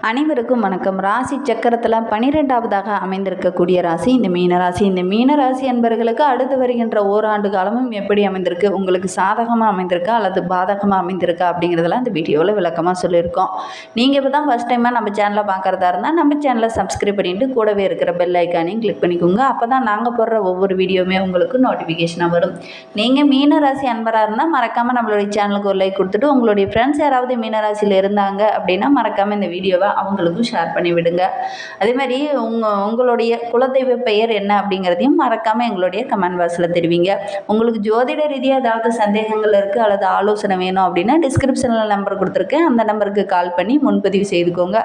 அனைவருக்கும் வணக்கம். ராசி சக்கரத்தில் பனிரெண்டாவதாக அமைந்திருக்கக்கூடிய ராசி இந்த மீனராசி இந்த மீனராசி அன்பர்களுக்கு அடுத்து வருகின்ற ஓராண்டு காலமும் எப்படி அமைந்திருக்கு? உங்களுக்கு சாதகமாக அமைந்திருக்கா? அல்லது பாதகமாக அமைந்திருக்கா? அப்படிங்கிறதெல்லாம் இந்த வீடியோவில் விளக்கமாக சொல்லியிருக்கோம். நீங்கள் இப்போ தான் ஃபஸ்ட் டைமாக நம்ம சேனலை பார்க்குறதா இருந்தால் நம்ம சேனலை சப்ஸ்கிரைப் பண்ணிட்டு கூடவே இருக்கிற பெல் ஐக்கானையும் கிளிக் பண்ணிக்கோங்க. அப்போ தான் நாங்கள் போடுற ஒவ்வொரு வீடியோவுமே உங்களுக்கு நோட்டிஃபிகேஷனாக வரும். நீங்கள் மீனராசி அன்பராக இருந்தால் மறக்காமல் நம்மளுடைய சேனலுக்கு ஒரு லைக் கொடுத்துட்டு உங்களுடைய ஃப்ரெண்ட்ஸ் யாராவது மீனராசியில் இருந்தாங்க அப்படின்னா மறக்காமல் இந்த வீடியோவை அவங்களுக்கும் ஷேர் பண்ணி விடுங்க. அதே மாதிரி உங்கள் உங்களுடைய குலதெய்வ பெயர் என்ன அப்படிங்கிறதையும் மறக்காமல் எங்களுடைய கமெண்ட் பாக்ஸில் தெரிவிங்க. உங்களுக்கு ஜோதிட ரீதியாக ஏதாவது சந்தேகங்கள் இருக்குது அல்லது ஆலோசனை வேணும் அப்படின்னா டிஸ்கிரிப்ஷனில் நம்பர் கொடுத்துருக்கேன். அந்த நம்பருக்கு கால் பண்ணி முன்பதிவு செய்துக்கோங்க.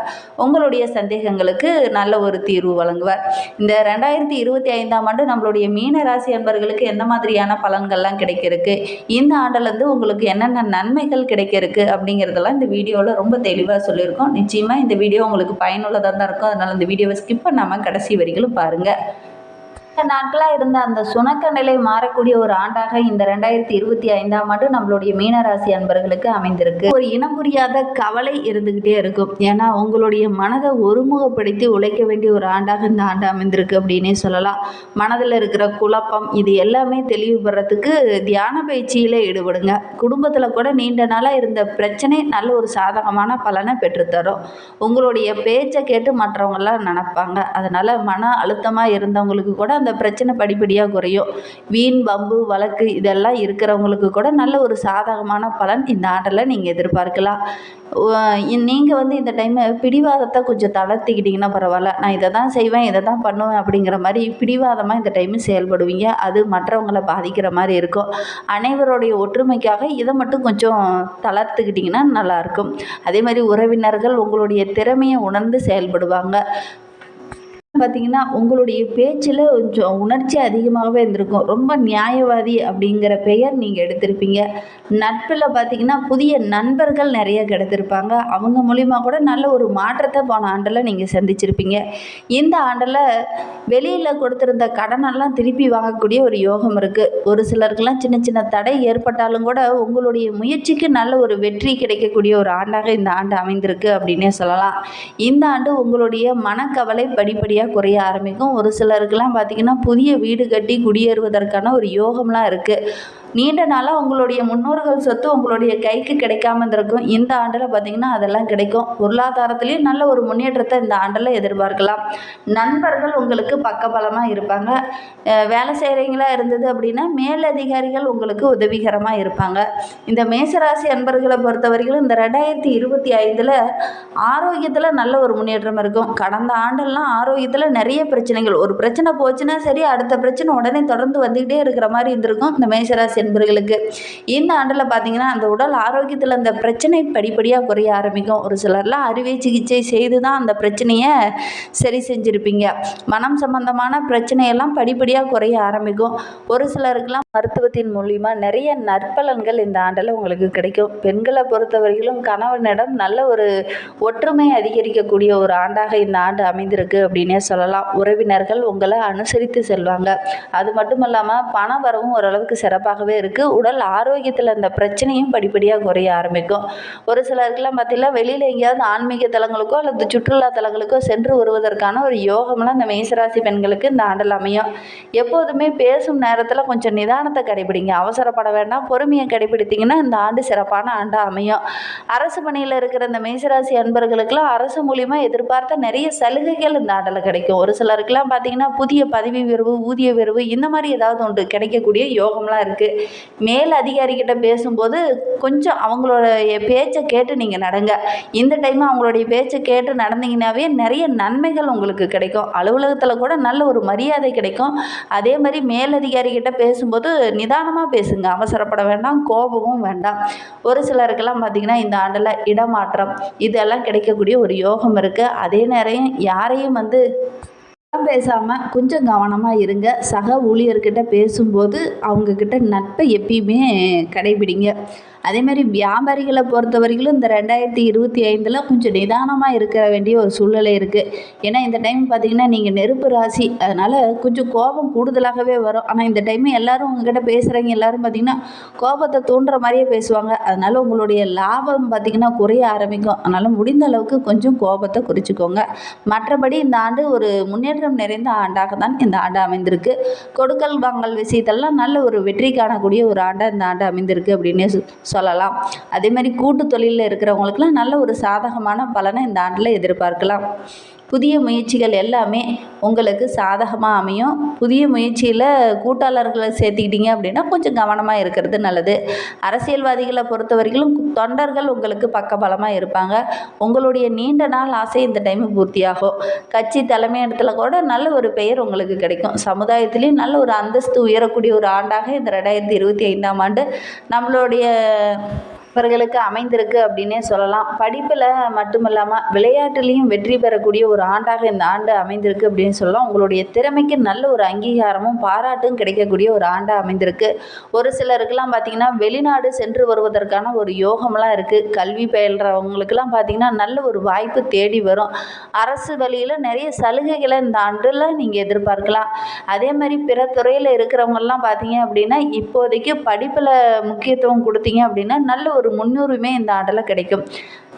உங்களுடைய சந்தேகங்களுக்கு நல்ல ஒரு தீர்வு வழங்குவார். இந்த ரெண்டாயிரத்தி இருபத்தி ஐந்தாம் ஆண்டு நம்மளுடைய மீன ராசி அன்பர்களுக்கு எந்த மாதிரியான பலன்கள்லாம் கிடைக்கிறதுக்கு? இந்த ஆண்டுலேருந்து உங்களுக்கு என்னென்ன நன்மைகள் கிடைக்கிறதுக்கு அப்படிங்கிறதெல்லாம் இந்த வீடியோவில் ரொம்ப தெளிவாக சொல்லியிருக்கோம். நிச்சயமாக இந்த வீடியோ உங்களுக்கு பயனுள்ளதாக தான் இருக்கும். அதனால் இந்த வீடியோவை ஸ்கிப் பண்ணாமல் கடைசி வரிகளும் பாருங்கள் சில நாட்களாக இருந்த அந்த சுணக்க நிலை மாறக்கூடிய ஒரு ஆண்டாக இந்த ரெண்டாயிரத்தி இருபத்தி ஐந்தாம் ஆண்டு நம்மளுடைய மீனராசி அன்பர்களுக்கு அமைந்திருக்கு. ஒரு இனம் புரியாத கவலை இருந்துக்கிட்டே இருக்கும். ஏன்னா உங்களுடைய மனதை ஒருமுகப்படுத்தி உழைக்க வேண்டிய ஒரு ஆண்டாக இந்த ஆண்டு அமைந்திருக்கு அப்படின்னே சொல்லலாம். மனதில் இருக்கிற குழப்பம் இது எல்லாமே தெளிவுபடுறதுக்கு தியான பயிற்சியில் ஈடுபடுங்க. குடும்பத்தில் கூட நீண்ட நாளாக இருந்த பிரச்சனை நல்ல ஒரு சாதகமான பலனை பெற்றுத்தரும். உங்களுடைய பேச்சை கேட்டு மற்றவங்கெல்லாம் நினப்பாங்க. அதனால் மன அழுத்தமாக இருந்தவங்களுக்கு கூட அந்த பிரச்சனை படிப்படியாக குறையும். வீண் வம்பு வழக்கு இதெல்லாம் இருக்கிறவங்களுக்கு கூட நல்ல ஒரு சாதகமான பலன் இந்த ஆண்டில் நீங்கள் எதிர்பார்க்கலாம். நீங்கள் வந்து இந்த டைமு பிடிவாதத்தை கொஞ்சம் தளர்த்திக்கிட்டிங்கன்னா பரவாயில்ல. நான் இதை தான் செய்வேன் இதை தான் பண்ணுவேன் அப்படிங்கிற மாதிரி பிடிவாதமாக இந்த டைமு செயல்படுவீங்க. அது மற்றவங்களை பாதிக்கிற மாதிரி இருக்கும். அனைவருடைய ஒற்றுமைக்காக இதை மட்டும் கொஞ்சம் தளர்த்துக்கிட்டிங்கன்னா நல்லாயிருக்கும் அதே மாதிரி உறவினர்கள் உங்களுடைய திறமையை உணர்ந்து செயல்படுவாங்க. பார்த்தீங்கன்னா உங்களுடைய பேச்சில் கொஞ்சம் உணர்ச்சி அதிகமாகவே இருந்திருக்கும். ரொம்ப நியாயவாதி அப்படிங்கிற பெயர் நீங்கள் எடுத்திருப்பீங்க. நட்பில் பார்த்தீங்கன்னா புதிய நண்பர்கள் நிறைய கிடைத்திருப்பாங்க. அவங்க மூலிமா கூட நல்ல ஒரு மாற்றத்தை போன ஆண்டில் நீங்கள் சந்திச்சிருப்பீங்க. இந்த ஆண்டில் வெளியில் கொடுத்துருந்த கடனெல்லாம் திருப்பி வாங்கக்கூடிய ஒரு யோகம் இருக்குது ஒரு சிலருக்கெல்லாம் சின்ன சின்ன தடை ஏற்பட்டாலும் கூட உங்களுடைய முயற்சிக்கு நல்ல ஒரு வெற்றி கிடைக்கக்கூடிய ஒரு ஆண்டாக இந்த ஆண்டு அமைந்திருக்கு அப்படின்னே சொல்லலாம். இந்த ஆண்டு உங்களுடைய மனக்கவலை படிப்படியாக குறைய ஆரம்பிக்கும். ஒரு சிலருக்கெல்லாம் பார்த்திங்கன்னா புதிய வீடு கட்டி குடியேறுவதற்கான ஒரு யோகம்லாம் இருக்குது நீண்ட நாளாக உங்களுடைய முன்னோர்கள் சொத்து உங்களுடைய கைக்கு கிடைக்காம இருந்திருக்கும். இந்த ஆண்டில் பார்த்திங்கன்னா அதெல்லாம் கிடைக்கும். பொருளாதாரத்துலேயும் நல்ல ஒரு முன்னேற்றத்தை இந்த ஆண்டில் எதிர்பார்க்கலாம். நண்பர்கள் உங்களுக்கு பக்கபலமாக இருப்பாங்க. வேலை செய்கிறீங்களா இருந்தது அப்படின்னா மேலதிகாரிகள் உங்களுக்கு உதவிகரமாக இருப்பாங்க. இந்த மேசராசி அன்பர்களை பொறுத்தவரைக்கும் இந்த ரெண்டாயிரத்தி இருபத்தி ஐந்தில் ஆரோக்கியத்தில் நல்ல ஒரு முன்னேற்றம் இருக்கும். கடந்த ஆண்டெல்லாம் ஆரோக்கியத்தில் நிறைய பிரச்சனைகள். ஒரு பிரச்சனை போச்சுன்னா சரி அடுத்த பிரச்சனை உடனே தொடர்ந்து வந்துக்கிட்டே இருக்கிற மாதிரி இருந்திருக்கும் இந்த மேசராசி என்பர்களுக்கு. இந்த ஆண்டில் பார்த்தீங்கன்னா அந்த உடல் ஆரோக்கியத்தில் அந்த பிரச்சனை படிப்படியாக குறைய ஆரம்பிக்கும். ஒரு சிலர்லாம் அறுவை சிகிச்சை செய்து தான் அந்த பிரச்சனையை சரி செஞ்சுருப்பீங்க. மனம் சம்பந்தமான பிரச்சனையெல்லாம் படிப்படியாக குறைய ஆரம்பிக்கும். ஒரு சிலருக்கெல்லாம் மருத்துவத்தின் மூலிமா நிறைய நற்பலன்கள் இந்த ஆண்டில் உங்களுக்கு கிடைக்கும். பெண்களை பொறுத்தவரையிலும் கணவனிடம் நல்ல ஒரு ஒற்றுமை அதிகரிக்கக்கூடிய ஒரு ஆண்டாக இந்த ஆண்டு அமைந்திருக்கு அப்படின்னே சொல்லலாம். உறவினர்கள் உங்களை அனுசரித்து செல்வாங்க. அது மட்டும் இல்லாமல் பண வரவும் ஓரளவுக்கு சிறப்பாகவே இருக்குது உடல் ஆரோக்கியத்தில் இந்த பிரச்சனையும் படிப்படியாக குறைய ஆரம்பிக்கும். ஒரு சிலருக்குலாம் பார்த்தீங்கன்னா வெளியில் எங்கேயாவது ஆன்மீக தலங்களுக்கோ அல்லது சுற்றுலா தலங்களுக்கோ சென்று வருவதற்கான ஒரு யோகம்லாம் இந்த மேசராசி பெண்களுக்கு இந்த ஆண்டில் அமையும். எப்போதுமே பேசும் நேரத்தில் கொஞ்சம் நிதானத்தை கடைபிடிங்க. அவசரப்பட வேண்டாம். பொறுமையை கடைபிடித்தீங்கன்னா இந்த ஆண்டு சிறப்பான ஆண்டாக அமையும். அரசு பணியில் இருக்கிற இந்த மேசராசி அன்பர்களுக்கெல்லாம் அரசு மூலியமாக எதிர்பார்த்த நிறைய சலுகைகள் இந்த ஆண்டில் கிடைக்கும். ஒரு சிலருக்குலாம் பார்த்தீங்கன்னா புதிய பதவி உயர்வு ஊதிய உயர்வு இந்த மாதிரி ஏதாவது ஒன்று கிடைக்கக்கூடிய யோகம்லாம் இருக்குது மேல் அதிகாரிகிட்ட பேசும்போது கொஞ்சம் அவங்களோட பேச்சை கேட்டு நீங்கள் நடங்க. இந்த டைம் அவங்களுடைய பேச்சை கேட்டு நடந்தீங்கன்னாவே நிறைய நன்மைகள் உங்களுக்கு கிடைக்கும். அலுவலகத்தில் கூட நல்ல ஒரு மரியாதை கிடைக்கும். அதே மாதிரி மேலதிகாரிகிட்ட பேசும்போது நிதானமாக பேசுங்க அவசரப்பட வேண்டாம் கோபமும் வேண்டாம். ஒரு சிலருக்கெல்லாம் பார்த்திங்கன்னா இந்த ஆண்டில் இடமாற்றம் இதெல்லாம் கிடைக்கக்கூடிய ஒரு யோகம் இருக்குது அதே நேரம் யாரையும் வந்து பேசாமல் கொஞ்சம் கவனமாக இருங்க. சக ஊழியர்கிட்ட பேசும்போது அவங்கக்கிட்ட நட்பை எப்பயுமே கடைபிடிங்க. அதேமாதிரி வியாபாரிகளை பொறுத்த வரைக்கும் இந்த ரெண்டாயிரத்தி இருபத்தி ஐந்தில் கொஞ்சம் நிதானமாக இருக்க வேண்டிய ஒரு சூழ்நிலை இருக்குது ஏன்னா இந்த டைம் பார்த்திங்கன்னா நீங்கள் நெருப்பு ராசி அதனால் கொஞ்சம் கோபம் கூடுதலாகவே வரும். ஆனால் இந்த டைம் எல்லோரும் உங்ககிட்ட பேசுகிறவங்க எல்லோரும் பார்த்திங்கன்னா கோபத்தை தூண்டுற மாதிரியே பேசுவாங்க. அதனால் உங்களுடைய லாபம் பார்த்திங்கன்னா குறைய ஆரம்பிக்கும். அதனால் முடிந்த அளவுக்கு கொஞ்சம் கோபத்தை குறிச்சிக்கோங்க. மற்றபடி இந்த ஆண்டு ஒரு முன்னேற்றம் நிறைந்த ஆண்டாக தான் இந்த ஆண்டு அமைந்திருக்கு. கொடுக்கல் வாங்கல் விஷயத்தெல்லாம் நல்ல ஒரு வெற்றி காணக்கூடிய ஒரு ஆண்டாக இந்த ஆண்டு அமைந்திருக்கு அப்படின்னே சொல்லலாம். அதே மாதிரி கூட்டு தொழிலில் இருக்கிறவங்களுக்குலாம் நல்ல ஒரு சாதகமான பலனை இந்த ஆண்டில் எதிர்பார்க்கலாம். புதிய முயற்சிகள் எல்லாமே உங்களுக்கு சாதகமாக அமையும். புதிய முயற்சியில் கூட்டாளர்களை சேர்த்துக்கிட்டீங்க அப்படின்னா கொஞ்சம் கவனமாக இருக்கிறது நல்லது. அரசியல்வாதிகளை பொறுத்த வரைக்கும் தொண்டர்கள் உங்களுக்கு பக்கபலமாக இருப்பாங்க. உங்களுடைய நீண்ட நாள் ஆசை இந்த டைம் பூர்த்தியாகும். கட்சி தலைமையிடத்தில் கூட நல்ல ஒரு பெயர் உங்களுக்கு கிடைக்கும். சமுதாயத்திலையும் நல்ல ஒரு அந்தஸ்து உயரக்கூடிய ஒரு ஆண்டாக இந்த ரெண்டாயிரத்தி இருபத்தி ஐந்தாம் ஆண்டு நம்மளுடைய இவர்களுக்கு அமைந்திருக்கு அப்படின்னே சொல்லலாம். படிப்பில் மட்டுமில்லாமல் விளையாட்டுலேயும் வெற்றி பெறக்கூடிய ஒரு ஆண்டாக இந்த ஆண்டு அமைந்திருக்கு அப்படின்னு சொல்லலாம். உங்களுடைய திறமைக்கு நல்ல ஒரு அங்கீகாரமும் பாராட்டும் கிடைக்கக்கூடிய ஒரு ஆண்டாக அமைந்திருக்கு. ஒரு சிலருக்கெல்லாம் பார்த்திங்கன்னா வெளிநாடு சென்று வருவதற்கான ஒரு யோகம்லாம் இருக்குது கல்வி பயில்றவங்களுக்கெல்லாம் பார்த்திங்கன்னா நல்ல ஒரு வாய்ப்பு தேடி வரும். அரசு வழியில் நிறைய சலுகைகளை இந்த ஆண்டில் நீங்கள் எதிர்பார்க்கலாம். அதே மாதிரி பிற துறையில் இருக்கிறவங்கெல்லாம் பார்த்தீங்க அப்படின்னா இப்போதைக்கு படிப்பில் முக்கியத்துவம் கொடுத்தீங்க அப்படின்னா நல்ல ஒரு முன்னுரிமை இந்த ஆண்டில் கிடைக்கும்.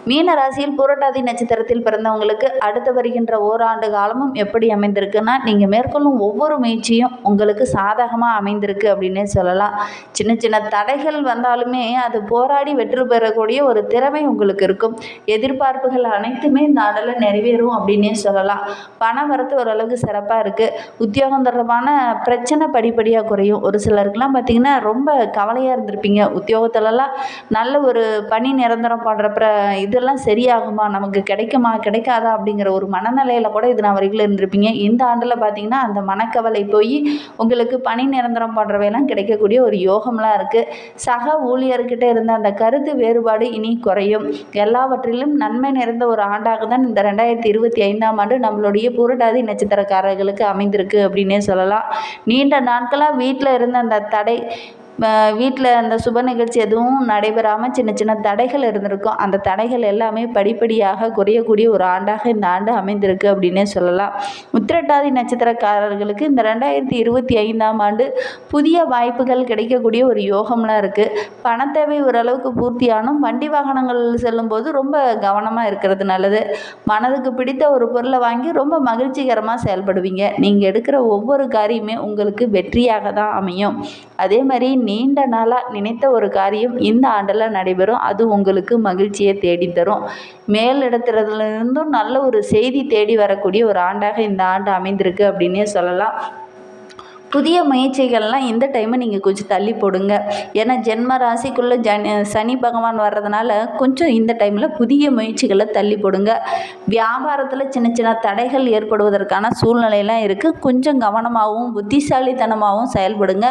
மீன ராசியில் புரட்டாதி நட்சத்திரத்தில் பிறந்தவங்களுக்கு அடுத்து வருகின்ற ஓராண்டு காலமும் எப்படி அமைந்திருக்குன்னா நீங்கள் மேற்கொள்ளும் ஒவ்வொரு முயற்சியும் உங்களுக்கு சாதகமாக அமைந்திருக்கு அப்படின்னே சொல்லலாம். சின்ன சின்ன தடைகள் வந்தாலுமே அது போராடி வெற்றி பெறக்கூடிய ஒரு திறமை உங்களுக்கு இருக்கும். எதிர்பார்ப்புகள் அனைத்துமே இந்த ஆண்டில் நிறைவேறும் அப்படின்னே சொல்லலாம். பண வரத்து ஓரளவுக்கு சிறப்பாக இருக்குது உத்தியோகம் தொடர்பான பிரச்சனை படிப்படியாக குறையும். ஒரு சிலருக்குலாம் பார்த்திங்கன்னா ரொம்ப கவலையாக இருந்திருப்பீங்க. உத்தியோகத்துலலாம் நல்ல ஒரு பணி நிரந்தரம் பண்ணுறப்ப இதெல்லாம் சரியாகுமா? நமக்கு கிடைக்குமா? கிடைக்காதா? அப்படிங்கிற ஒரு மனநிலையில் கூட இது நான் வரைக்கும் இருந்திருப்பீங்க. இந்த ஆண்டில் பார்த்தீங்கன்னா அந்த மனக்கவலை போய் உங்களுக்கு பணி நிரந்தரம் போன்றவையெல்லாம் கிடைக்கக்கூடிய ஒரு யோகம்லாம் இருக்குது சக ஊழியர்கிட்ட இருந்த அந்த கருத்து வேறுபாடு இனி குறையும். எல்லாவற்றிலும் நன்மை நிறைந்த ஒரு ஆண்டாக தான் இந்த ரெண்டாயிரத்தி இருபத்தி ஐந்தாம் ஆண்டு நம்மளுடைய புரட்டாதி நட்சத்திரக்காரர்களுக்கு அமைந்திருக்கு அப்படின்னே சொல்லலாம். நீண்ட நாட்களாக வீட்டில் இருந்த அந்த தடை வீட்டில் அந்த சுப நிகழ்ச்சி எதுவும் நடைபெறாமல் சின்ன சின்ன தடைகள் இருந்திருக்கும். அந்த தடைகள் எல்லாமே படிப்படியாக குறையக்கூடிய ஒரு ஆண்டாக இந்த ஆண்டு அமைந்திருக்கு அப்படின்னே சொல்லலாம். உத்திரட்டாதி நட்சத்திரக்காரர்களுக்கு இந்த ரெண்டாயிரத்தி இருபத்தி ஐந்தாம் ஆண்டு புதிய வாய்ப்புகள் கிடைக்கக்கூடிய ஒரு யோகம்லாம் இருக்குது பணத்தேவை ஓரளவுக்கு பூர்த்தியானும் வண்டி வாகனங்கள் செல்லும்போது ரொம்ப கவனமாக இருக்கிறது நல்லது. மனதுக்கு பிடித்த ஒரு பொருளை வாங்கி ரொம்ப மகிழ்ச்சிகரமாக செயல்படுவீங்க. நீங்கள் எடுக்கிற ஒவ்வொரு காரியமே உங்களுக்கு வெற்றியாக தான் அமையும். அதே மாதிரி நீண்ட நாளாக நினைத்த ஒரு காரியம் இந்த ஆண்டில் நடைபெறும். அது உங்களுக்கு மகிழ்ச்சியை தேடித்தரும் மேல் இடத்துலேருந்தும் நல்ல ஒரு செய்தி தேடி வரக்கூடிய ஒரு ஆண்டாக இந்த ஆண்டு அமைந்திருக்கு அப்படின்னே சொல்லலாம். புதிய முயற்சிகள்லாம் இந்த டைமை நீங்கள் கொஞ்சம் தள்ளி போடுங்க. ஏன்னா ஜென்ம ராசிக்குள்ளே ஜனி சனி பகவான் வர்றதுனால கொஞ்சம் இந்த டைமில் புதிய முயற்சிகளை தள்ளி போடுங்க. வியாபாரத்தில் சின்ன சின்ன தடைகள் ஏற்படுவதற்கான சூழ்நிலையெல்லாம் இருக்குது கொஞ்சம் கவனமாகவும் புத்திசாலித்தனமாகவும் செயல்படுங்க.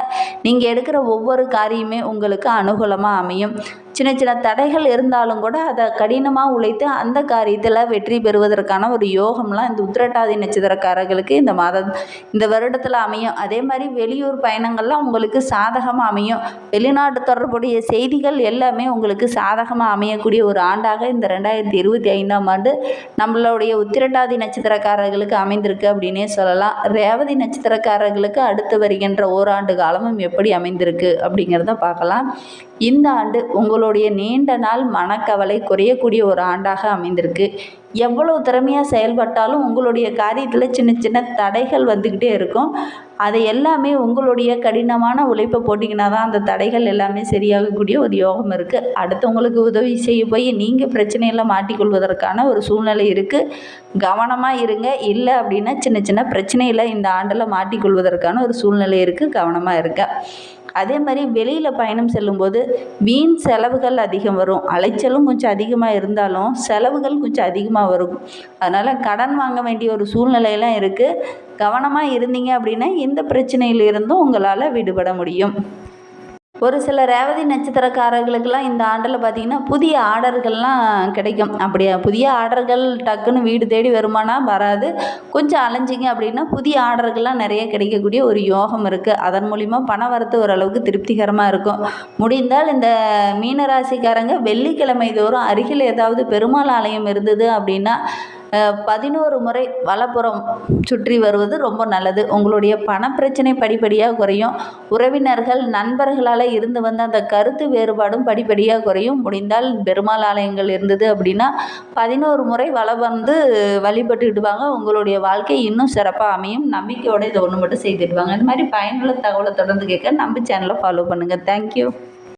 நீங்கள் எடுக்கிற ஒவ்வொரு காரியமே உங்களுக்கு அனுகூலமாக அமையும். சின்ன சின்ன தடைகள் இருந்தாலும் கூட அதை கடினமாக உழைத்து அந்த காரியத்தில் வெற்றி பெறுவதற்கான ஒரு யோகம்லாம் இந்த உத்திரட்டாதி நட்சத்திரக்காரர்களுக்கு இந்த மாதம் இந்த வருடத்தில் அமையும். அதே மாதிரி வெளியூர் பயணங்கள்லாம் உங்களுக்கு சாதகமாக அமையும். வெளிநாட்டு தொடர்புடைய செய்திகள் எல்லாமே உங்களுக்கு சாதகமாக அமையக்கூடிய ஒரு ஆண்டாக இந்த ரெண்டாயிரத்தி இருபத்தி ஐந்தாம் ஆண்டு நம்மளுடைய உத்திரட்டாதி நட்சத்திரக்காரர்களுக்கு அமைந்திருக்கு அப்படின்னே சொல்லலாம். ரேவதி நட்சத்திரக்காரர்களுக்கு அடுத்து வருகின்ற ஓராண்டு காலமும் எப்படி அமைந்திருக்கு அப்படிங்கிறத பார்க்கலாம். இந்த ஆண்டு உங்களுடைய நீண்ட நாள் மனக்கவலை குறையக்கூடிய ஒரு ஆண்டாக அமைந்திருக்கு. எவ்வளவு திறமையாக செயல்பட்டாலும் உங்களுடைய காரியத்தில் சின்ன சின்ன தடைகள் வந்துக்கிட்டே இருக்கும். அதை எல்லாமே உங்களுடைய கடினமான உழைப்பை போட்டிங்கன்னா தான் அந்த தடைகள் எல்லாமே சரியாகக்கூடிய ஒரு யோகம் இருக்குது அடுத்தவங்களுக்கு உதவி செய்ய போய் நீங்கள் பிரச்சனையில் மாட்டிக்கொள்வதற்கான ஒரு சூழ்நிலை இருக்குது கவனமாக இருங்க. இல்லை அப்படின்னா சின்ன சின்ன பிரச்சனையில் இந்த ஆண்டில் மாட்டிக்கொள்வதற்கான ஒரு சூழ்நிலை இருக்குது கவனமாக இருக்க அதே மாதிரி வெளியில் பயணம் செல்லும்போது வீண் செலவுகள் அதிகம் வரும். அலைச்சலும் கொஞ்சம் அதிகமாக இருந்தாலும் செலவுகள் கொஞ்சம் அதிகமாக வரும். அதனால் கடன் வாங்க வேண்டிய ஒரு சூழ்நிலையெல்லாம் இருக்குது கவனமாக இருந்தீங்க அப்படின்னா எந்த பிரச்சனையிலிருந்தும் உங்களால் விடுபட முடியும். ஒரு சில ரேவதி நட்சத்திரக்காரர்களுக்கெல்லாம் இந்த ஆண்டில் பார்த்திங்கன்னா புதிய ஆர்டர்கள்லாம் கிடைக்கும். அப்படி புதிய ஆர்டர்கள் டக்குன்னு வீடு தேடி வருமானா வராது. கொஞ்சம் அலைஞ்சிங்க அப்படின்னா புதிய ஆர்டர்கள்லாம் நிறைய கிடைக்கக்கூடிய ஒரு யோகம் இருக்குது அதன் மூலிமா பண வரத்து ஓரளவுக்கு திருப்திகரமாக இருக்கும். முடிந்தால் இந்த மீனராசிக்காரங்க வெள்ளிக்கிழமை தோறும் அருகில் ஏதாவது பெருமாள் ஆலயம் இருந்தது அப்படின்னா பதினோரு முறை வலப்புறம் சுற்றி வருவது ரொம்ப நல்லது. உங்களுடைய பணப்பிரச்சனை படிப்படியாக குறையும். உறவினர்கள் நண்பர்களால் இருந்து வந்த அந்த கருத்து வேறுபாடும் படிப்படியாக குறையும். முடிந்தால் பெருமாள் ஆலயங்கள் இருந்தது அப்படின்னா பதினோரு முறை வலம் வந்து வழிபட்டுக்கிடுவாங்க உங்களுடைய வாழ்க்கை இன்னும் சிறப்பாக அமையும். நம்பிக்கையோடு இதை ஒன்று மட்டும் செய்துடுவாங்க இந்த மாதிரி பயனுள்ள தகவலை தொடர்ந்து கேட்க நம்ம சேனலை ஃபாலோ பண்ணுங்கள் தேங்க்யூ